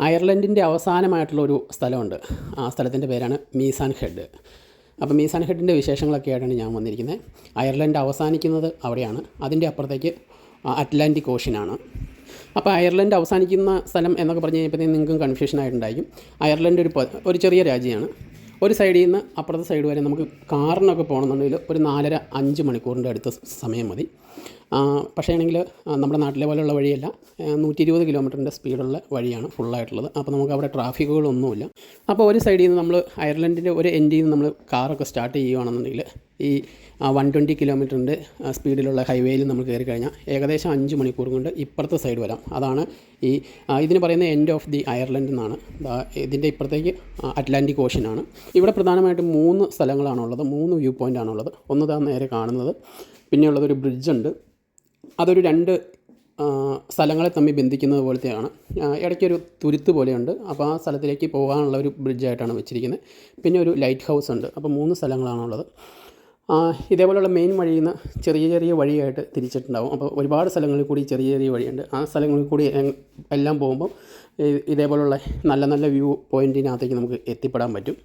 അയർലൻഡിന്റെ അവസാനമായിട്ടുള്ള ഒരു സ്ഥലമുണ്ട്. ആ സ്ഥലത്തിന്റെ പേരാണ് മീസാൻ ഹെഡ്. അപ്പോൾ മീസാൻ ഹെഡിന്റെ വിശേഷങ്ങളൊക്കെ ആയിട്ടാണ് ഞാൻ വന്നിരിക്കുന്നത്. അയർലൻഡ് അവസാനിക്കുന്നത് അവിടെയാണ്. അതിന്റെ അപ്പുറത്തേക്ക് അറ്റ്ലാന്റിക് ഓഷ്യനാണ്. അപ്പോൾ അയർലൻഡ് അവസാനിക്കുന്ന സ്ഥലം എന്നൊക്കെ പറഞ്ഞു കഴിഞ്ഞപ്പോഴത്തേക്കും നിങ്ങൾക്കും കൺഫ്യൂഷൻ ആയിട്ടുണ്ടായിരിക്കും അയർലൻഡ് ഒരു ഒരു ചെറിയ രാജ്യമാണ്. ഒരു സൈഡിൽ നിന്ന് അപ്പുറത്തെ സൈഡ് വരെ നമുക്ക് കാറിനൊക്കെ പോകണമെന്നുണ്ടെങ്കിൽ ഒരു നാലര അഞ്ച് മണിക്കൂറിന്റെ അടുത്ത സമയം മതി. പക്ഷേ ആണെങ്കിൽ നമ്മുടെ നാട്ടിലെ പോലെയുള്ള വഴിയല്ല. നൂറ്റി ഇരുപത് കിലോമീറ്ററിന്റെ സ്പീഡുള്ള വഴിയാണ് ഫുള്ളായിട്ടുള്ളത്. അപ്പോൾ നമുക്ക് അവിടെ ട്രാഫിക്കുകളൊന്നുമില്ല. അപ്പോൾ ഒരു സൈഡിൽ നിന്ന് നമ്മൾ അയർലൻഡിന്റെ ഒരു എൻഡിൽ നിന്ന് നമ്മൾ കാറൊക്കെ സ്റ്റാർട്ട് ചെയ്യുകയാണെന്നുണ്ടെങ്കിൽ ഈ വൺ ട്വന്റി കിലോമീറ്ററിന്റെ സ്പീഡിലുള്ള ഹൈവേയിൽ നമ്മൾ കയറി കഴിഞ്ഞാൽ ഏകദേശം അഞ്ച് മണിക്കൂർ കൊണ്ട് ഇപ്പുറത്തെ സൈഡ് വരാം. അതാണ് ഈ ഇതിന് പറയുന്ന എൻഡ് ഓഫ് ദി അയർലൻഡ് എന്നാണ്. ഇതിന്റെ ഇപ്പുറത്തേക്ക് അറ്റ്ലാന്റിക് ആണ്. ഇവിടെ പ്രധാനമായിട്ടും മൂന്ന് സ്ഥലങ്ങളാണുള്ളത് മൂന്ന് വ്യൂ പോയിന്റ് ആണുള്ളത്. ഒന്ന് താ നേരെ കാണുന്നത്. പിന്നെയുള്ളത് ഒരു ബ്രിഡ്ജുണ്ട് അതൊരു രണ്ട് സ്ഥലങ്ങളെ തമ്മിൽ ബന്ധിക്കുന്നത് പോലത്തെയാണ്. ഇടയ്ക്കൊരു തുരുത്ത് പോലെയുണ്ട്. അപ്പോൾ ആ സ്ഥലത്തിലേക്ക് പോകാനുള്ള ഒരു ബ്രിഡ്ജായിട്ടാണ് വെച്ചിരിക്കുന്നത്. പിന്നെ ഒരു ലൈറ്റ് ഹൗസ് ഉണ്ട്. അപ്പോൾ മൂന്ന് സ്ഥലങ്ങളാണുള്ളത്. ഇതേപോലെയുള്ള മെയിൻ വഴിയിൽ നിന്ന് ചെറിയ ചെറിയ വഴിയായിട്ട് തിരിച്ചിട്ടുണ്ടാവും. അപ്പോൾ ഒരുപാട് സ്ഥലങ്ങളിൽ കൂടി ചെറിയ ചെറിയ വഴിയുണ്ട്. ആ സ്ഥലങ്ങളിൽ കൂടി എല്ലാം പോകുമ്പോൾ ഇതേപോലെയുള്ള നല്ല നല്ല വ്യൂ പോയിന്റിനകത്തേക്ക് നമുക്ക് എത്തിപ്പെടാൻ പറ്റും.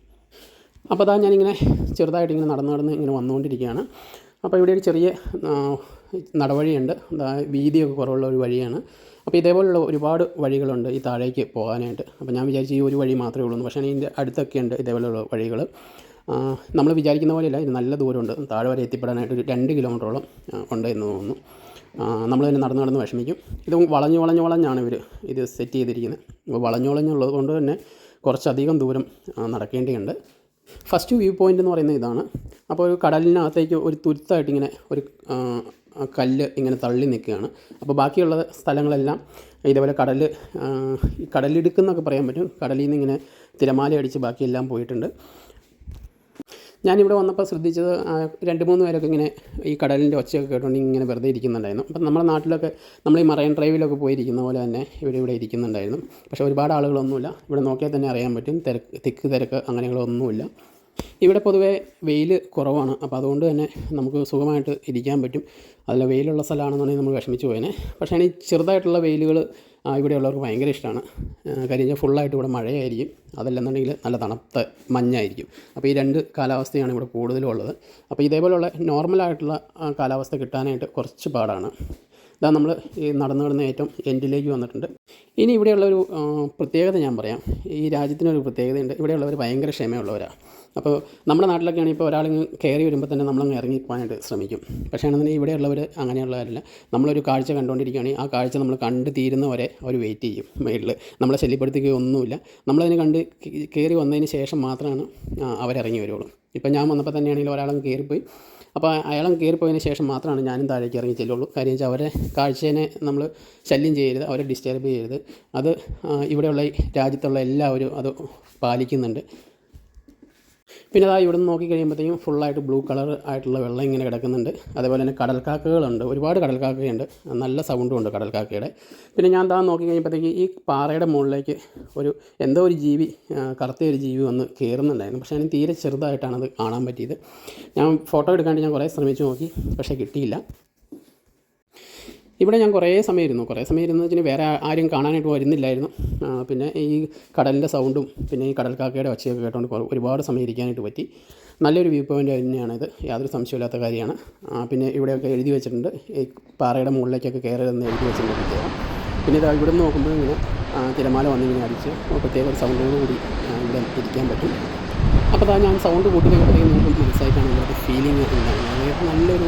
അപ്പോൾ അതാ ഞാനിങ്ങനെ ചെറുതായിട്ട് ഇങ്ങനെ നടന്ന് നടന്ന് ഇങ്ങനെ വന്നുകൊണ്ടിരിക്കുകയാണ്. അപ്പോൾ ഇവിടെ ഒരു ചെറിയ നടവഴിയുണ്ട്. വീതിയൊക്കെ കുറവുള്ള ഒരു വഴിയാണ്. അപ്പോൾ ഇതേപോലുള്ള ഒരുപാട് വഴികളുണ്ട് ഈ താഴേക്ക് പോകാനായിട്ട്. അപ്പോൾ ഞാൻ വിചാരിച്ചു ഈ ഒരു വഴി മാത്രമേ ഉള്ളൂ പക്ഷേ ഇതിന്റെ അടുത്തൊക്കെ ഉണ്ട് ഇതേപോലെയുള്ള വഴികൾ. നമ്മൾ വിചാരിക്കുന്ന പോലെയല്ല ഇത് നല്ല ദൂരമുണ്ട്. താഴെ വരെ എത്തിപ്പെടാനായിട്ട് ഒരു രണ്ട് കിലോമീറ്ററോളം ഉണ്ട് എന്ന് തോന്നുന്നു. നമ്മൾ തന്നെ നടന്ന് നടന്ന് വിഷമിക്കും. ഇത് വളഞ്ഞു വളഞ്ഞു വളഞ്ഞാണ് ഇവർ ഇത് സെറ്റ് ചെയ്തിരിക്കുന്നത്. അപ്പോൾ വളഞ്ഞു വളഞ്ഞുള്ളത് കൊണ്ട് തന്നെ കുറച്ചധികം ദൂരം നടക്കേണ്ടിയുണ്ട്. ഫസ്റ്റ് വ്യൂ പോയിന്റ് എന്ന് പറയുന്നത് ഇതാണ്. അപ്പോൾ ഒരു കടലിനകത്തേക്ക് ഒരു തുരുത്തായിട്ട് ഇങ്ങനെ ഒരു കല്ല് ഇങ്ങനെ തള്ളി നിൽക്കുകയാണ്. അപ്പോൾ ബാക്കിയുള്ള സ്ഥലങ്ങളെല്ലാം ഇതേപോലെ കടൽ കടലിടുക്കെന്നൊക്കെ പറയാൻ പറ്റും. കടലിൽ നിന്ന് ഇങ്ങനെ തിരമാല അടിച്ച് ബാക്കിയെല്ലാം പോയിട്ടുണ്ട്. ഞാനിവിടെ വന്നപ്പോൾ ശ്രദ്ധിച്ചത് രണ്ട് മൂന്ന് പേരൊക്കെ ഇങ്ങനെ ഈ കടലിന്റെ ഒച്ചയൊക്കെ കേട്ടുകൊണ്ട് ഇങ്ങനെ വെറുതെ ഇരിക്കുന്നുണ്ടായിരുന്നു. അപ്പം നമ്മുടെ നാട്ടിലൊക്കെ നമ്മൾ ഈ മറൈൻ ഡ്രൈവിലൊക്കെ പോയിരിക്കുന്ന പോലെ തന്നെ ഇവിടെ ഇവിടെ ഇരിക്കുന്നുണ്ടായിരുന്നു. പക്ഷേ ഒരുപാട് ആളുകളൊന്നുമില്ല. ഇവിടെ നോക്കിയാൽ തന്നെ അറിയാൻ പറ്റും തിരക്ക് തിക്ക് തിരക്ക് അങ്ങനെയുള്ളതൊന്നുമില്ല ഇവിടെ പൊതുവേ വെയിൽ കുറവാണ്. അപ്പോൾ അതുകൊണ്ട് തന്നെ നമുക്ക് സുഖമായിട്ട് ഇരിക്കാൻ പറ്റും. അതിൽ വെയിലുള്ള സ്ഥലമാണെന്നുണ്ടെങ്കിൽ നമ്മൾ വിഷമിച്ച് പോയേനെ. പക്ഷേ ഈ ചെറുതായിട്ടുള്ള വെയിലുകൾ ഇവിടെയുള്ളവർക്ക് ഭയങ്കര ഇഷ്ടമാണ്. കാര്യം ഫുൾ ഫുള്ളായിട്ട് ഇവിടെ മഴയായിരിക്കും. അതല്ലെന്നുണ്ടെങ്കിൽ നല്ല തണുത്ത മഞ്ഞായിരിക്കും. അപ്പോൾ ഈ രണ്ട് കാലാവസ്ഥയാണ് ഇവിടെ കൂടുതലും ഉള്ളത് അപ്പോൾ ഇതേപോലെയുള്ള നോർമലായിട്ടുള്ള കാലാവസ്ഥ കിട്ടാനായിട്ട് കുറച്ച് പാടാണ്. ഇതാ നമ്മൾ ഈ നടന്നു കിടന്ന ഏറ്റവും എൻഡിലേക്ക് വന്നിട്ടുണ്ട്. ഇനി ഇവിടെയുള്ള ഒരു പ്രത്യേകത ഞാൻ പറയാം. ഈ രാജ്യത്തിനൊരു പ്രത്യേകതയുണ്ട്. ഇവിടെയുള്ളവർ ഭയങ്കര ക്ഷമയുള്ളവരാണ് അപ്പോൾ നമ്മുടെ നാട്ടിലൊക്കെയാണ് ഇപ്പോൾ ഒരാളിങ്ങ് കയറി വരുമ്പോൾ തന്നെ നമ്മളങ്ങ് ഇറങ്ങി പോകാനായിട്ട് ശ്രമിക്കും. പക്ഷേ ആണെന്നുണ്ടെങ്കിൽ ഇവിടെയുള്ളവർ അങ്ങനെയുള്ളവരല്ല നമ്മളൊരു കാഴ്ച കണ്ടുകൊണ്ടിരിക്കുകയാണെങ്കിൽ ആ കാഴ്ച നമ്മൾ കണ്ട് തീരുന്നവരെ അവർ വെയിറ്റ് ചെയ്യും മേളിൽ. നമ്മളെ ശല്യപ്പെടുത്തുകയൊന്നുമില്ല നമ്മളതിനെ കണ്ട് കയറി വന്നതിന് ശേഷം മാത്രമാണ് അവരിറങ്ങി വരുള്ളൂ. ഇപ്പം ഞാൻ വന്നപ്പോൾ തന്നെയാണെങ്കിൽ ഒരാളങ്ങ് കയറിപ്പോയി. അപ്പോൾ അയാളും കയറിപ്പോയതിന് ശേഷം മാത്രമാണ് ഞാനും താഴേക്ക് ഇറങ്ങി ചെല്ലുള്ളൂ. കാര്യം വെച്ചാൽ അവരെ കാഴ്ചയെ നമ്മൾ ശല്യം ചെയ്യരുത് അവരെ ഡിസ്റ്റർബ് ചെയ്യരുത്. അത് ഇവിടെയുള്ള രാജ്യത്തുള്ള എല്ലാവരും അത് പാലിക്കുന്നുണ്ട്. പിന്നെ അതാ ഇവിടെ നിന്ന് നോക്കി കഴിയുമ്പോഴത്തേക്കും ഫുള്ളായിട്ട് ബ്ലൂ കളർ ആയിട്ടുള്ള വെള്ളം ഇങ്ങനെ കിടക്കുന്നുണ്ട്. അതേപോലെ തന്നെ കടൽക്കാക്കകളുണ്ട്. ഒരുപാട് കടൽക്കാക്കയുണ്ട്. നല്ല സൗണ്ടും ഉണ്ട് കടൽക്കാക്കയുടെ. പിന്നെ ഞാൻ താ നോക്കി കഴിയുമ്പോഴത്തേക്ക് ഈ പാറയുടെ മുകളിലേക്ക് ഒരു എന്തോ ഒരു ജീവി കറുത്ത ഒരു ജീവി വന്ന് കയറുന്നുണ്ടായിരുന്നു പക്ഷേ അതിന് തീരെ ചെറുതായിട്ടാണ് അത് കാണാൻ പറ്റിയത്. ഞാൻ ഫോട്ടോ എടുക്കാണ്ട് ഞാൻ കുറേ ശ്രമിച്ചു നോക്കി. പക്ഷേ കിട്ടിയില്ല. ഇവിടെ ഞാൻ കുറേ സമയം ഇരുന്നു. കുറേ സമയം ഇരുന്ന് വെച്ചാൽ വേറെ ആരും കാണാനായിട്ട് വരുന്നില്ലായിരുന്നു. പിന്നെ ഈ കടലിന്റെ സൗണ്ടും പിന്നെ ഈ കടൽക്കാക്കയുടെ ഒച്ചയൊക്കെ കേട്ടുകൊണ്ട് ഒരുപാട് സമയം ഇരിക്കാനായിട്ട് പറ്റി. നല്ലൊരു വ്യൂ പോയിന്റ് തന്നെയാണിത്. യാതൊരു സംശയമില്ലാത്ത കാര്യമാണ്. പിന്നെ ഇവിടെയൊക്കെ എഴുതി വെച്ചിട്ടുണ്ട്. ഈ പാറയുടെ മുകളിലേക്കൊക്കെ കയറരുതെന്ന് എഴുതി വെച്ചിട്ടുണ്ട് പ്രത്യേകം. പിന്നെ ഇത് ഇവിടെ നിന്ന് നോക്കുമ്പോൾ ഇങ്ങനെ തിരമാല വന്നിങ്ങനെ അടിച്ച് പ്രത്യേക ഒരു സൗണ്ടോടുകൂടി ഇവിടെ ഇരിക്കാൻ പറ്റും. അപ്പോൾ അതാ ഞാൻ സൗണ്ട് കൂട്ടി കഴിയുമ്പോഴത്തേക്കും നിങ്ങൾക്ക് മനസ്സിലായിട്ടാണ് ഒരു ഫീലിംഗ് ഉണ്ടാകുന്നത് അതായത് നല്ലൊരു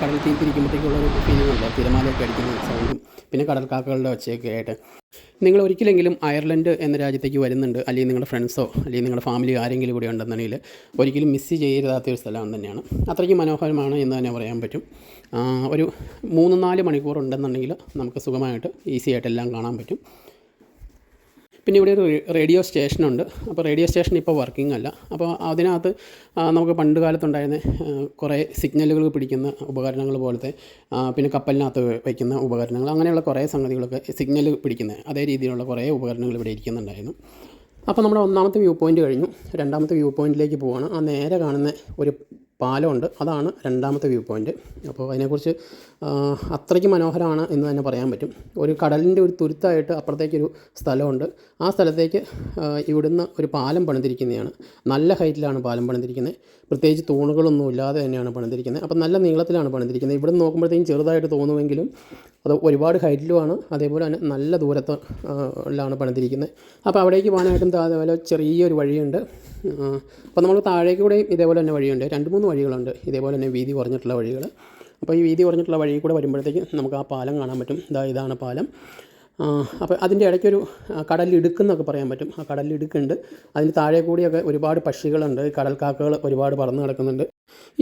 കടൽ തീർത്തിരിക്കുമ്പോഴത്തേക്കുള്ള ഒരു ഫീലിംഗ് ഉണ്ട്. തിരമാലയൊക്കെ അടിക്കുന്ന സൗണ്ടും പിന്നെ കടൽക്കാക്കകളുടെ ഒച്ചയൊക്കെ ആയിട്ട്. നിങ്ങൾ ഒരിക്കലെങ്കിലും അയർലൻഡ് എന്ന രാജ്യത്തേക്ക് വരുന്നുണ്ട് അല്ലെങ്കിൽ നിങ്ങളുടെ ഫ്രണ്ട്സോ അല്ലെങ്കിൽ നിങ്ങളുടെ ഫാമിലി ആരെങ്കിലും കൂടി ഉണ്ടെന്നുണ്ടെങ്കിൽ ഒരിക്കലും മിസ് ചെയ്യരുതാത്തൊരു സ്ഥലം തന്നെയാണ്. അത്രയ്ക്ക് മനോഹരമാണ് എന്ന് തന്നെ പറയാൻ പറ്റും. ഒരു മൂന്ന് നാല് മണിക്കൂർ ഉണ്ടെന്നുണ്ടെങ്കിൽ നമുക്ക് സുഖമായിട്ട് ഈസി ആയിട്ട് എല്ലാം കാണാൻ പറ്റും. പിന്നെ ഇവിടെ ഒരു റേഡിയോ സ്റ്റേഷനുണ്ട്. അപ്പോൾ റേഡിയോ സ്റ്റേഷൻ ഇപ്പോൾ വർക്കിംഗ് അല്ല. അപ്പോൾ അതിനകത്ത് നമുക്ക് പണ്ട് കാലത്തുണ്ടായിരുന്ന കുറേ സിഗ്നലുകൾ പിടിക്കുന്ന ഉപകരണങ്ങൾ പോലത്തെ പിന്നെ കപ്പലിനകത്ത് വയ്ക്കുന്ന ഉപകരണങ്ങൾ അങ്ങനെയുള്ള കുറേ സംഗതികളൊക്കെ സിഗ്നൽ പിടിക്കുന്ന അതേ രീതിയിലുള്ള കുറേ ഉപകരണങ്ങൾ ഇവിടെ ഇരിക്കുന്നുണ്ടായിരുന്നു. അപ്പോൾ നമ്മുടെ ഒന്നാമത്തെ വ്യൂ പോയിന്റ് കഴിഞ്ഞു. രണ്ടാമത്തെ വ്യൂ പോയിന്റിലേക്ക് പോവുകയാണ് ആ നേരെ കാണുന്ന ഒരു പാലമുണ്ട്. അതാണ് രണ്ടാമത്തെ വ്യൂ പോയിന്റ് അപ്പോൾ അതിനെക്കുറിച്ച് അത്രയ്ക്ക് മനോഹരമാണ് എന്ന് തന്നെ പറയാൻ പറ്റും. ഒരു കടലിന്റെ ഒരു തുരുത്തായിട്ട് അപ്പുറത്തേക്കൊരു സ്ഥലമുണ്ട്. ആ സ്ഥലത്തേക്ക് ഇവിടുന്ന് ഒരു പാലം പണിതിരിക്കുന്നതാണ്. നല്ല ഹൈറ്റിലാണ് പാലം പണിതിരിക്കുന്നത്. പ്രത്യേകിച്ച് തൂണുകളൊന്നും ഇല്ലാതെ തന്നെയാണ് പണിതിരിക്കുന്നത്. അപ്പം നല്ല നീളത്തിലാണ് പണിതിരിക്കുന്നത്. ഇവിടെ നോക്കുമ്പോഴത്തേക്കും ചെറുതായിട്ട് തോന്നുമെങ്കിലും അത് ഒരുപാട് ഹൈറ്റിലുമാണ്. അതേപോലെ തന്നെ നല്ല ദൂരത്ത് ലാണ് പണിതിരിക്കുന്നത്. അപ്പോൾ അവിടേക്ക് പോകാനായിട്ടും അതേപോലെ ചെറിയൊരു വഴിയുണ്ട്. അപ്പോൾ നമ്മൾ താഴേക്ക് കൂടെയും ഇതേപോലെ തന്നെ വഴിയുണ്ട്. രണ്ട് മൂന്ന് വഴികളുണ്ട്. ഇതേപോലെ തന്നെ വീതി കുറഞ്ഞിട്ടുള്ള വഴികൾ. അപ്പോൾ ഈ വീതി കുറഞ്ഞിട്ടുള്ള വഴി കൂടെ വരുമ്പോഴത്തേക്കും നമുക്ക് ആ പാലം കാണാൻ പറ്റും. ഇതാ ഇതാണ് പാലം. അപ്പോൾ അതിന്റെ ഇടയ്ക്കൊരു കടലിടുക്കെന്നൊക്കെ പറയാൻ പറ്റും. ആ കടലിടുക്കുണ്ട്. അതിന് താഴെ കൂടിയൊക്കെ ഒരുപാട് പക്ഷികളുണ്ട്. കടൽക്കാക്കകൾ ഒരുപാട് പറന്ന് കിടക്കുന്നുണ്ട്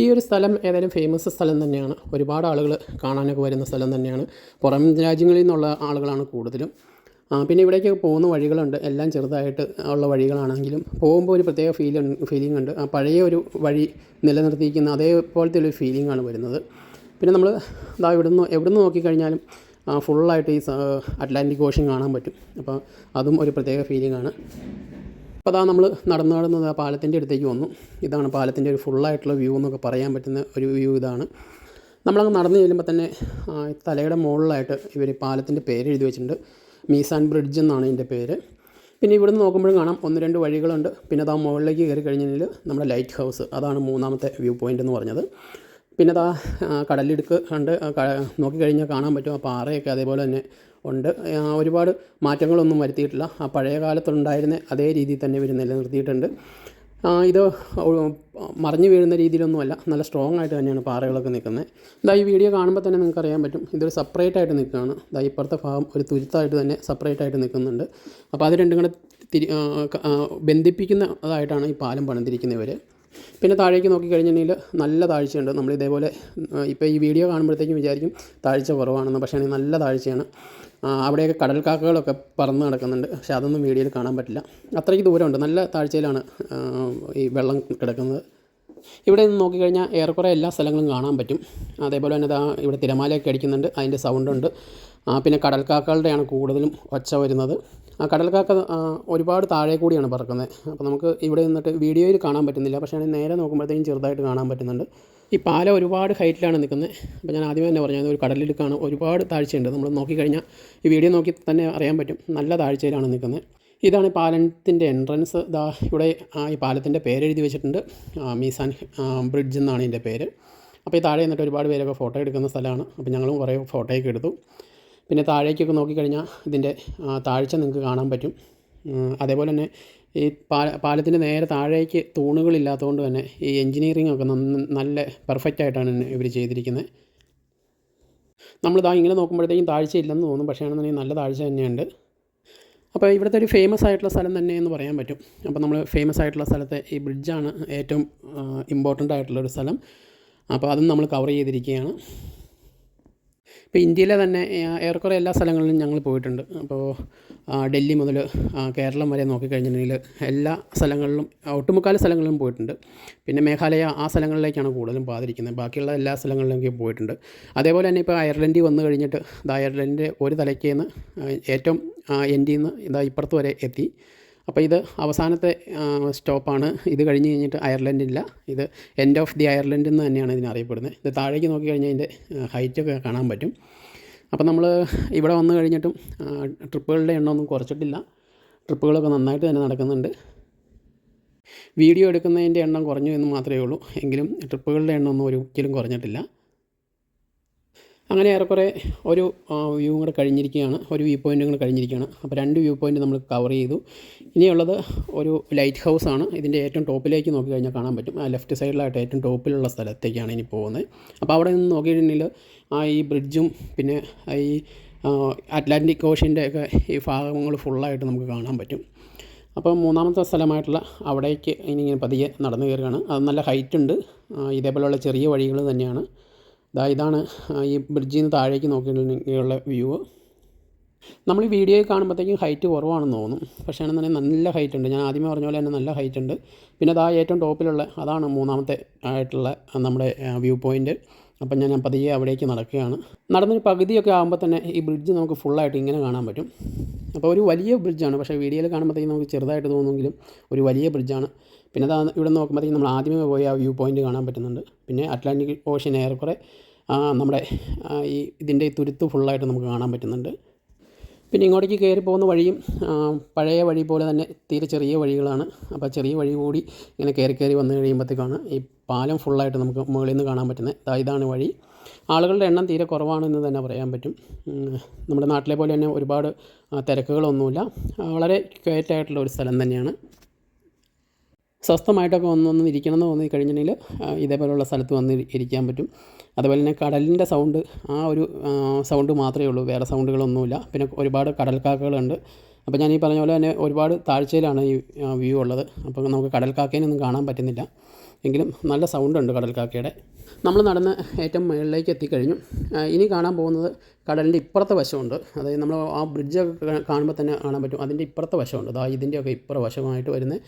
ഈ ഒരു സ്ഥലം ഏതായാലും ഫേമസ് സ്ഥലം തന്നെയാണ്. ഒരുപാട് ആളുകൾ കാണാനൊക്കെ വരുന്ന സ്ഥലം തന്നെയാണ്. പുറം രാജ്യങ്ങളിൽ നിന്നുള്ള ആളുകളാണ് കൂടുതലും. പിന്നെ ഇവിടേക്ക് പോകുന്ന വഴികളുണ്ട്. എല്ലാം ചെറുതായിട്ട് ഉള്ള വഴികളാണെങ്കിലും പോകുമ്പോൾ ഒരു പ്രത്യേക ഫീൽ ഫീലിംഗ് ഉണ്ട്. ആ പഴയ ഒരു വഴി നിലനിർത്തിയിരിക്കുന്ന അതേപോലത്തെ ഒരു ഫീലിംഗ് ആണ് വരുന്നത്. പിന്നെ നമ്മൾ ഇതാ ഇവിടുന്ന് എവിടുന്ന് നോക്കിക്കഴിഞ്ഞാലും ഫുള്ളായിട്ട് ഈ അറ്റ്ലാന്റിക് ഓഷൻ കാണാൻ പറ്റും. അപ്പോൾ അതും ഒരു പ്രത്യേക ഫീലിംഗ് ആണ്. അപ്പോൾ അതാ നമ്മൾ നടന്നു നടന്നത് ആ പാലത്തിന്റെ അടുത്തേക്ക് വന്നു. ഇതാണ് പാലത്തിന്റെ ഒരു ഫുള്ളായിട്ടുള്ള വ്യൂ എന്നൊക്കെ പറയാൻ പറ്റുന്ന ഒരു വ്യൂ ഇതാണ്. നമ്മളങ്ങ് നടന്നു ചെല്ലുമ്പോൾ തന്നെ തലയുടെ മുകളിലായിട്ട് ഇവർ പാലത്തിന്റെ പേര് എഴുതി വെച്ചിട്ടുണ്ട്. മീസാൻ ബ്രിഡ്ജ് എന്നാണ് ഇതിന്റെ പേര്. പിന്നെ ഇവിടുന്ന് നോക്കുമ്പോഴും കാണാം ഒന്ന് രണ്ട് വഴികളുണ്ട്. പിന്നെ അതാ മുകളിലേക്ക് കയറി കഴിഞ്ഞാൽ നമ്മുടെ ലൈറ്റ് ഹൗസ് അതാണ് മൂന്നാമത്തെ വ്യൂ പോയിന്റ് എന്ന് പറഞ്ഞത്. പിന്നെ അതാ കടലിടുക്ക് ഉണ്ട്. നോക്കിക്കഴിഞ്ഞാൽ കാണാൻ പറ്റും. ആ പാറയൊക്കെ അതേപോലെ തന്നെ ഉണ്ട്. ഒരുപാട് മാറ്റങ്ങളൊന്നും വരുത്തിയിട്ടില്ല. ആ പഴയ കാലത്തുണ്ടായിരുന്ന അതേ രീതിയിൽ തന്നെ ഇവർ നിലനിർത്തിയിട്ടുണ്ട്. ഇത് മറിഞ്ഞു വീഴുന്ന രീതിയിലൊന്നുമല്ല. നല്ല സ്ട്രോങ് ആയിട്ട് തന്നെയാണ് പാറകളൊക്കെ നിൽക്കുന്നത്. ഇതാ ഈ വീഡിയോ കാണുമ്പോൾ തന്നെ നിങ്ങൾക്ക് അറിയാൻ പറ്റും. ഇതൊരു സെപ്പറേറ്റ് ആയിട്ട് നിൽക്കുകയാണ്. ഇതാ ഇപ്പുറത്തെ ഭാഗം ഒരു തുരുത്തായിട്ട് തന്നെ സെപ്പറേറ്റ് ആയിട്ട് നിൽക്കുന്നുണ്ട്. അപ്പോൾ അത് രണ്ടും കൂടെ ബന്ധിപ്പിക്കുന്നതായിട്ടാണ് ഈ പാലം പണിതിരിക്കുന്നവർ പിന്നെ താഴേക്ക് നോക്കിക്കഴിഞ്ഞിട്ടുണ്ടെങ്കിൽ നല്ല താഴ്ചയുണ്ട്. നമ്മൾ ഇതേപോലെ ഇപ്പോൾ ഈ വീഡിയോ കാണുമ്പോഴത്തേക്കും വിചാരിക്കും താഴ്ച കുറവാണെന്ന്. പക്ഷേ നല്ല താഴ്ചയാണ്. അവിടെയൊക്കെ കടൽക്കാക്കകളൊക്കെ പറന്ന് നടക്കുന്നുണ്ട്. പക്ഷേ അതൊന്നും വീഡിയോയിൽ കാണാൻ പറ്റില്ല. അത്രയ്ക്ക് ദൂരമുണ്ട്. നല്ല താഴ്ചയിലാണ് ഈ വെള്ളം കിടക്കുന്നത്. ഇവിടെ നിന്ന് നോക്കിക്കഴിഞ്ഞാൽ ഏറെക്കുറെ എല്ലാ സ്ഥലങ്ങളും കാണാൻ പറ്റും. അതേപോലെ തന്നെ ഇവിടെ തിരമാലയൊക്കെ അടിക്കുന്നുണ്ട്. അതിന്റെ സൗണ്ടുണ്ട്. പിന്നെ കടൽക്കാക്കകളുടെയാണ് കൂടുതലും ഒച്ച വരുന്നത്. ആ കടൽക്കാക്ക ഒരുപാട് താഴെ കൂടിയാണ് പറക്കുന്നത്. അപ്പോൾ നമുക്ക് ഇവിടെ നിന്നിട്ട് വീഡിയോയിൽ കാണാൻ പറ്റുന്നില്ല. പക്ഷേ ഞാൻ നേരെ നോക്കുമ്പോഴത്തേക്കും ചെറുതായിട്ട് കാണാൻ പറ്റുന്നുണ്ട്. ഈ പാല ഒരുപാട് ഹൈറ്റിലാണ് നിൽക്കുന്നത്. അപ്പോൾ ഞാൻ ആദ്യമേ തന്നെ പറഞ്ഞത് ഒരു കടലിടുക്കാണ് ഒരുപാട് താഴ്ചയുണ്ട്. നമ്മൾ നോക്കിക്കഴിഞ്ഞാൽ ഈ വീഡിയോ നോക്കി തന്നെ അറിയാൻ പറ്റും. നല്ല താഴ്ചയിലാണ് നിൽക്കുന്നത്. ഇതാണ് പാലത്തിന്റെ എൻട്രൻസ് ദാ ഇവിടെ ഈ പാലത്തിന്റെ പേര് എഴുതി വെച്ചിട്ടുണ്ട് മീസാൻ ബ്രിഡ്ജ് എന്നാണ് ഇതിന്റെ പേര്. അപ്പോൾ ഈ താഴെ നിന്നിട്ട് ഒരുപാട് പേരൊക്കെ ഫോട്ടോ എടുക്കുന്ന സ്ഥലമാണ്. അപ്പോൾ ഞങ്ങളും കുറേ ഫോട്ടോയൊക്കെ എടുത്തു. പിന്നെ താഴേക്കൊക്കെ നോക്കിക്കഴിഞ്ഞാൽ ഇതിന്റെ താഴ്ച നിങ്ങൾക്ക് കാണാൻ പറ്റും. അതേപോലെ തന്നെ ഈ പാല പാലത്തിന്റെ നേരെ താഴേക്ക് തൂണുകളില്ലാത്തതുകൊണ്ട് തന്നെ ഈ എൻജിനീയറിംഗ് ഒക്കെ നല്ല പെർഫെക്റ്റ് ആയിട്ടാണ് ഇവർ ചെയ്തിരിക്കുന്നത്. നമ്മളിതാ ഇങ്ങനെ നോക്കുമ്പോഴത്തേക്കും താഴ്ചയില്ലെന്ന് തോന്നും. പക്ഷേ ആണെന്നുണ്ടെങ്കിൽ നല്ല താഴ്ച തന്നെയുണ്ട്. അപ്പോൾ ഇവിടുത്തെ ഒരു ഫേമസ് ആയിട്ടുള്ള സ്ഥലം തന്നെ എന്ന് പറയാൻ പറ്റും. അപ്പോൾ നമ്മൾ ഫേമസ് ആയിട്ടുള്ള സ്ഥലത്തെ ഈ ബ്രിഡ്ജാണ് ഏറ്റവും ഇമ്പോർട്ടന്റ് ആയിട്ടുള്ള ഒരു സ്ഥലം. അപ്പോൾ അതും നമ്മൾ കവർ ചെയ്തിരിക്കുകയാണ്. ഇപ്പോൾ ഇന്ത്യയിലെ തന്നെ ഏറെക്കുറെ എല്ലാ സ്ഥലങ്ങളിലും ഞങ്ങൾ പോയിട്ടുണ്ട്. അപ്പോൾ ഡൽഹി മുതൽ കേരളം വരെ നോക്കിക്കഴിഞ്ഞിട്ടുണ്ടെങ്കിൽ എല്ലാ സ്ഥലങ്ങളിലും ഒട്ടുമുക്കാല സ്ഥലങ്ങളിലും പോയിട്ടുണ്ട്. പിന്നെ മേഘാലയ ആ സ്ഥലങ്ങളിലേക്കാണ് കൂടുതലും പാതിരിക്കുന്നത്. ബാക്കിയുള്ള എല്ലാ സ്ഥലങ്ങളിലേക്കും പോയിട്ടുണ്ട്. അതേപോലെ തന്നെ ഇപ്പോൾ അയർലൻഡിൽ വന്നു കഴിഞ്ഞിട്ട് ഇത് അയർലൻഡിന്റെ ഒരു തലയ്ക്ക് ഏറ്റവും എൻഡിൽ നിന്ന് ഇതാ ഇപ്പുറത്ത് വരെ എത്തി. അപ്പോൾ ഇത് അവസാനത്തെ സ്റ്റോപ്പാണ്. ഇത് കഴിഞ്ഞ് കഴിഞ്ഞിട്ട് അയർലൻഡില്ല. ഇത് എൻഡ് ഓഫ് ദി അയർലൻഡ് എന്ന് തന്നെയാണ് ഇതിനെ അറിയപ്പെടുന്നത്. ഇത് താഴേക്ക് നോക്കി കഴിഞ്ഞാൽ ഇതിന്റെ ഹൈറ്റൊക്കെ കാണാൻ പറ്റും. അപ്പോൾ നമ്മൾ ഇവിടെ വന്നു കഴിഞ്ഞിട്ടും ട്രിപ്പുകളുടെ എണ്ണമൊന്നും കുറച്ചിട്ടില്ല. ട്രിപ്പുകളൊക്കെ നന്നായിട്ട് തന്നെ നടക്കുന്നുണ്ട്. വീഡിയോ എടുക്കുന്നതിന്റെ എണ്ണം കുറഞ്ഞു എന്ന് മാത്രമേ ഉള്ളൂ. എങ്കിലും ട്രിപ്പുകളുടെ എണ്ണമൊന്നും ഒരിക്കലും കുറഞ്ഞിട്ടില്ല. അങ്ങനെ ഏറെക്കുറെ ഒരു വ്യൂ കൂടെ കഴിഞ്ഞിരിക്കുകയാണ്. ഒരു വ്യൂ പോയിന്റും കൂടെ കഴിഞ്ഞിരിക്കുകയാണ്. അപ്പോൾ രണ്ട് വ്യൂ പോയിന്റ് നമ്മൾ കവർ ചെയ്തു. ഇനിയുള്ളത് ഒരു ലൈറ്റ് ഹൗസ് ആണ്. ഇതിന്റെ ഏറ്റവും ടോപ്പിലേക്ക് നോക്കി കഴിഞ്ഞാൽ കാണാൻ പറ്റും. ആ ലെഫ്റ്റ് സൈഡിലായിട്ട് ഏറ്റവും ടോപ്പിലുള്ള സ്ഥലത്തേക്കാണ് ഇനി പോകുന്നത്. അപ്പോൾ അവിടെ നിന്ന് നോക്കിയിട്ടുണ്ടെങ്കിൽ ആ ഈ ബ്രിഡ്ജും പിന്നെ ഈ അറ്റ്ലാന്റിക് ഓഷ്യന്റെ ഒക്കെ ഈ ഭാഗങ്ങൾ ഫുള്ളായിട്ട് നമുക്ക് കാണാൻ പറ്റും. അപ്പോൾ മൂന്നാമത്തെ സ്ഥലമായിട്ടുള്ള അവിടേക്ക് ഇനി ഇങ്ങനെ പതിയെ നടന്നു കയറുകയാണ്. അത് നല്ല ഹൈറ്റ് ഉണ്ട്. ഇതേപോലെയുള്ള ചെറിയ വഴികൾ തന്നെയാണ്. ഇതാ ഇതാണ് ഈ ബ്രിഡ്ജിൽ നിന്ന് താഴേക്ക് നോക്കിയിട്ടുള്ള വ്യൂ നമ്മൾ ഈ വീഡിയോ കാണുമ്പോഴത്തേക്കും ഹൈറ്റ് കുറവാണെന്ന് തോന്നും. പക്ഷേ ആണെന്നുണ്ടെങ്കിൽ നല്ല ഹൈറ്റ് ഉണ്ട്. ഞാൻ ആദ്യമേ പറഞ്ഞ പോലെ തന്നെ നല്ല ഹൈറ്റ് ഉണ്ട്. പിന്നെ അതാ ഏറ്റവും ടോപ്പിലുള്ള അതാണ് മൂന്നാമത്തെ ആയിട്ടുള്ള നമ്മുടെ വ്യൂ പോയിന്റ് അപ്പം ഞാൻ പതിയെ അവിടേക്ക് നടക്കുകയാണ്. നടന്നൊരു പകുതിയൊക്കെ ആകുമ്പോൾ തന്നെ ഈ ബ്രിഡ്ജ് നമുക്ക് ഫുള്ളായിട്ട് ഇങ്ങനെ കാണാൻ പറ്റും. അപ്പോൾ ഒരു വലിയ ബ്രിഡ്ജാണ് പക്ഷേ വീഡിയോയിൽ കാണുമ്പോഴത്തേക്കും നമുക്ക് ചെറുതായിട്ട് തോന്നുമെങ്കിലും ഒരു വലിയ ബ്രിഡ്ജാണ് പിന്നെ അതാ ഇവിടെ നോക്കുമ്പോഴത്തേക്കും നമ്മൾ ആദ്യമേ പോയി ആ വ്യൂ പോയിന്റ് കാണാൻ പറ്റുന്നുണ്ട്. പിന്നെ അറ്റ്ലാന്റിക് ഓഷ്യൻ ഏറെക്കുറെ കുറേ നമ്മുടെ ഈ ഇതിന്റെ തുരുത്ത് ഫുള്ളായിട്ട് നമുക്ക് കാണാൻ പറ്റുന്നുണ്ട്. പിന്നെ ഇങ്ങോട്ടേക്ക് കയറി പോകുന്ന വഴിയും പഴയ വഴി പോലെ തന്നെ തീരെ ചെറിയ വഴികളാണ്. അപ്പോൾ ചെറിയ വഴി കൂടി ഇങ്ങനെ കയറി കയറി വന്നു കഴിയുമ്പോഴത്തേക്കാണ് ഈ പാലം ഫുള്ളായിട്ട് നമുക്ക് മുകളിൽ നിന്ന് കാണാൻ പറ്റുന്നത്. ഇതാണ് വഴി. ആളുകളുടെ എണ്ണം തീരെ കുറവാണെന്ന് തന്നെ പറയാൻ പറ്റും. നമ്മുടെ നാട്ടിലെ പോലെ തന്നെ ഒരുപാട് തിരക്കുകളൊന്നുമില്ല. വളരെ ക്വയറ്റായിട്ടുള്ള ഒരു സ്ഥലം തന്നെയാണ്. സ്വസ്ഥമായിട്ടൊക്കെ വന്ന് വന്ന് ഇരിക്കണം എന്ന് തോന്നി കഴിഞ്ഞിട്ടുണ്ടെങ്കിൽ ഇതേപോലെയുള്ള സ്ഥലത്ത് വന്ന് ഇരിക്കാൻ പറ്റും. അതുപോലെ തന്നെ കടലിന്റെ സൗണ്ട് ആ ഒരു സൗണ്ട് മാത്രമേ ഉള്ളൂ. വേറെ സൗണ്ടുകളൊന്നുമില്ല. പിന്നെ ഒരുപാട് കടൽക്കാക്കകളുണ്ട്. അപ്പോൾ ഞാൻ ഈ പറഞ്ഞ പോലെ തന്നെ ഒരുപാട് താഴ്ചയിലാണ് ഈ വ്യൂ ഉള്ളത്. അപ്പോൾ നമുക്ക് കടൽക്കാക്കേനൊന്നും കാണാൻ പറ്റുന്നില്ല. എങ്കിലും നല്ല സൗണ്ട് ഉണ്ട് കടൽക്കാക്കയുടെ. നമ്മൾ നടന്ന് ഏറ്റവും മുകളിലേക്ക് എത്തിക്കഴിഞ്ഞു. ഇനി കാണാൻ പോകുന്നത് കടലിന്റെ ഇപ്പുറത്തെ വശമുണ്ട്. അതായത് നമ്മൾ ആ ബ്രിഡ്ജൊക്കെ കാണുമ്പോൾ തന്നെ കാണാൻ പറ്റും. അതിന്റെ ഇപ്പുറത്തെ വശമുണ്ട്. അതാ ഇതിന്റെയൊക്കെ ഇപ്പുറ വശമായിട്ട് വരുന്നത്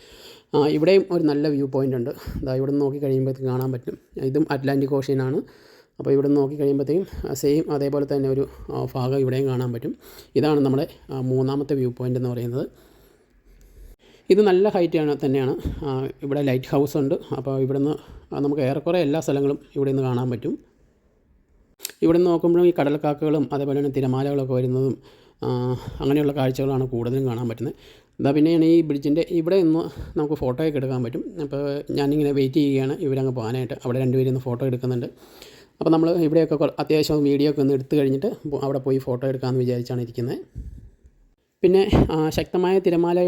ഇവിടെയും ഒരു നല്ല വ്യൂ പോയിന്റ് ഉണ്ട്. അതാ ഇവിടെ നിന്ന് നോക്കി കഴിയുമ്പോഴത്തേക്ക് കാണാൻ പറ്റും. ഇതും അറ്റ്ലാന്റിക് ഓഷ്യനാണ് അപ്പോൾ ഇവിടെ നോക്കി കഴിയുമ്പോഴത്തേക്കും സെയിം അതേപോലെ തന്നെ ഒരു ഭാഗം ഇവിടെയും കാണാൻ പറ്റും. ഇതാണ് നമ്മുടെ മൂന്നാമത്തെ വ്യൂ പോയിന്റ് എന്ന് പറയുന്നത്. ഇത് നല്ല ഹൈറ്റാണ് തന്നെയാണ്. ഇവിടെ ലൈറ്റ് ഹൗസ് ഉണ്ട്. അപ്പോൾ ഇവിടുന്ന് നമുക്ക് ഏറെക്കുറെ എല്ലാ സ്ഥലങ്ങളും ഇവിടെ നിന്ന് കാണാൻ പറ്റും. ഇവിടെ നിന്ന് നോക്കുമ്പോഴും ഈ കടൽക്കാക്കകളും അതേപോലെ തന്നെ തിരമാലകളൊക്കെ വരുന്നതും അങ്ങനെയുള്ള കാഴ്ചകളാണ് കൂടുതലും കാണാൻ പറ്റുന്നത്. എന്താ പിന്നെയാണ് ഈ ബ്രിഡ്ജിന്റെ ഇവിടെ നിന്ന് നമുക്ക് ഫോട്ടോയൊക്കെ എടുക്കാൻ പറ്റും. അപ്പോൾ ഞാനിങ്ങനെ വെയിറ്റ് ചെയ്യുകയാണ്. ഇവരങ്ങ് പോകാനായിട്ട്. അവിടെ രണ്ടുപേരും ഇന്ന് ഫോട്ടോ എടുക്കുന്നുണ്ട്. അപ്പോൾ നമ്മൾ ഇവിടെയൊക്കെ അത്യാവശ്യം വീഡിയോ ഒക്കെ ഒന്ന് എടുത്തു കഴിഞ്ഞിട്ട് അവിടെ പോയി ഫോട്ടോ എടുക്കാമെന്ന് വിചാരിച്ചാണ് ഇരിക്കുന്നത്. പിന്നെ ശക്തമായ തിരമാല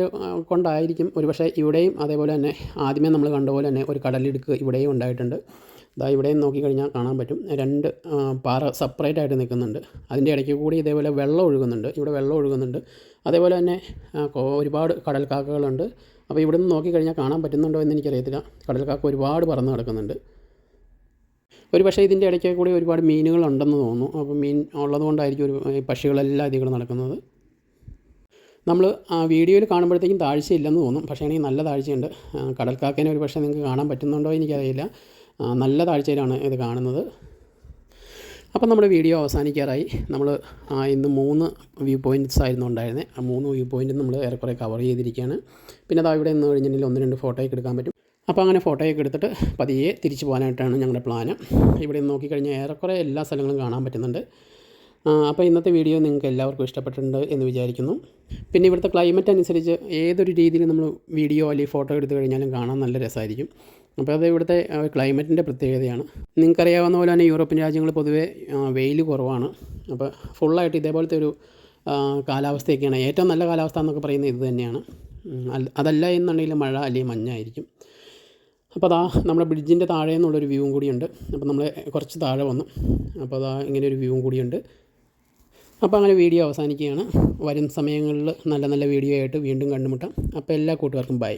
കൊണ്ടായിരിക്കും ഒരുപക്ഷെ ഇവിടെയും അതേപോലെ തന്നെ ആദ്യമേ നമ്മൾ കണ്ട പോലെ തന്നെ ഒരു കടലിടുക്ക് ഇവിടെയും ഉണ്ടായിട്ടുണ്ട്. അതാ ഇവിടെയും നോക്കിക്കഴിഞ്ഞാൽ കാണാൻ പറ്റും. രണ്ട് പാറ സെപ്പറേറ്റ് ആയിട്ട് നിൽക്കുന്നുണ്ട്. അതിന്റെ ഇടയ്ക്ക് കൂടി ഇതേപോലെ വെള്ളം ഒഴുകുന്നുണ്ട്. ഇവിടെ വെള്ളം ഒഴുകുന്നുണ്ട്. അതേപോലെ തന്നെ ഒരുപാട് കടൽക്കാക്കകളുണ്ട്. അപ്പോൾ ഇവിടെ നിന്ന് നോക്കിക്കഴിഞ്ഞാൽ കാണാൻ പറ്റുന്നുണ്ടോ എന്ന് എനിക്കറിയത്തില്ല. കടൽക്കാക്ക ഒരുപാട് പറന്ന് കിടക്കുന്നുണ്ട്. ഒരു പക്ഷേ ഇതിന്റെ ഇടയ്ക്ക് കൂടി ഒരുപാട് മീനുകളുണ്ടെന്ന് തോന്നുന്നു. അപ്പോൾ മീൻ ഉള്ളതുകൊണ്ടായിരിക്കും ഒരു പക്ഷികളെല്ലാം ഇതിൽ നടക്കുന്നത്. നമ്മൾ ആ വീഡിയോയിൽ കാണുമ്പോഴത്തേക്കും താഴ്ചയില്ലെന്ന് തോന്നും. പക്ഷേ ആണെങ്കിൽ നല്ല താഴ്ചയുണ്ട്. കടൽക്കാക്കേനെ ഒരു പക്ഷേ നിങ്ങൾക്ക് കാണാൻ പറ്റുന്നുണ്ടോ എനിക്കറിയില്ല. നല്ല താഴ്ചയിലാണ് ഇത് കാണുന്നത്. അപ്പം നമ്മുടെ വീഡിയോ അവസാനിക്കാറായി. നമ്മൾ ഇന്ന് മൂന്ന് വ്യൂ പോയിന്റ്സ് ആയിരുന്നു ഉണ്ടായിരുന്നത് ആ മൂന്ന് വ്യൂ പോയിന്റും നമ്മൾ ഏറെക്കുറെ കവർ ചെയ്തിരിക്കുകയാണ്. പിന്നെ അതാ ഇവിടെ നിന്ന് കഴിഞ്ഞിട്ടുണ്ടെങ്കിൽ ഒന്ന് രണ്ട് ഫോട്ടോയൊക്കെ എടുക്കാൻ പറ്റും. അപ്പോൾ അങ്ങനെ ഫോട്ടോയൊക്കെ എടുത്തിട്ട് പതിയെ തിരിച്ചു പോകാനായിട്ടാണ് ഞങ്ങളുടെ പ്ലാന്. ഇവിടെ നിന്ന് നോക്കിക്കഴിഞ്ഞാൽ ഏറെക്കുറെ എല്ലാ സ്ഥലങ്ങളും കാണാൻ പറ്റുന്നുണ്ട്. അപ്പോൾ ഇന്നത്തെ വീഡിയോ നിങ്ങൾക്ക് എല്ലാവർക്കും ഇഷ്ടപ്പെട്ടിട്ടുണ്ട് എന്ന് വിചാരിക്കുന്നു. പിന്നെ ഇവിടുത്തെ ക്ലൈമറ്റ് അനുസരിച്ച് ഏതൊരു രീതിയിൽ നമ്മൾ വീഡിയോ അല്ലെങ്കിൽ ഫോട്ടോ എടുത്തു കഴിഞ്ഞാലും കാണാൻ നല്ല രസമായിരിക്കും. അപ്പോൾ അത് ഇവിടുത്തെ ക്ലൈമറ്റിന്റെ പ്രത്യേകതയാണ്. നിങ്ങൾക്കറിയാവുന്ന പോലെ തന്നെ യൂറോപ്യൻ രാജ്യങ്ങൾ പൊതുവേ വെയിൽ കുറവാണ്. അപ്പോൾ ഫുള്ളായിട്ട് ഇതേപോലത്തെ ഒരു കാലാവസ്ഥയൊക്കെയാണ്. ഏറ്റവും നല്ല കാലാവസ്ഥ എന്നൊക്കെ പറയുന്നത് ഇത് തന്നെയാണ്. അതല്ല എന്നുണ്ടെങ്കിൽ മഴ അല്ലെങ്കിൽ മഞ്ഞായിരിക്കും. അപ്പോൾ അതാ നമ്മുടെ ബ്രിഡ്ജിന്റെ താഴെ നിന്നുള്ളൊരു വ്യൂവും കൂടിയുണ്ട്. അപ്പോൾ നമ്മൾ കുറച്ച് താഴെ വന്നു. അപ്പോൾ അതാ ഇങ്ങനെ ഒരു വ്യൂവും കൂടിയുണ്ട്. അപ്പോൾ അങ്ങനെ വീഡിയോ അവസാനിക്കുകയാണ്. വരും സമയങ്ങളിൽ നല്ല നല്ല വീഡിയോ ആയിട്ട് വീണ്ടും കണ്ടുമുട്ടാം. അപ്പോൾ എല്ലാ കൂട്ടുകാർക്കും ബൈ.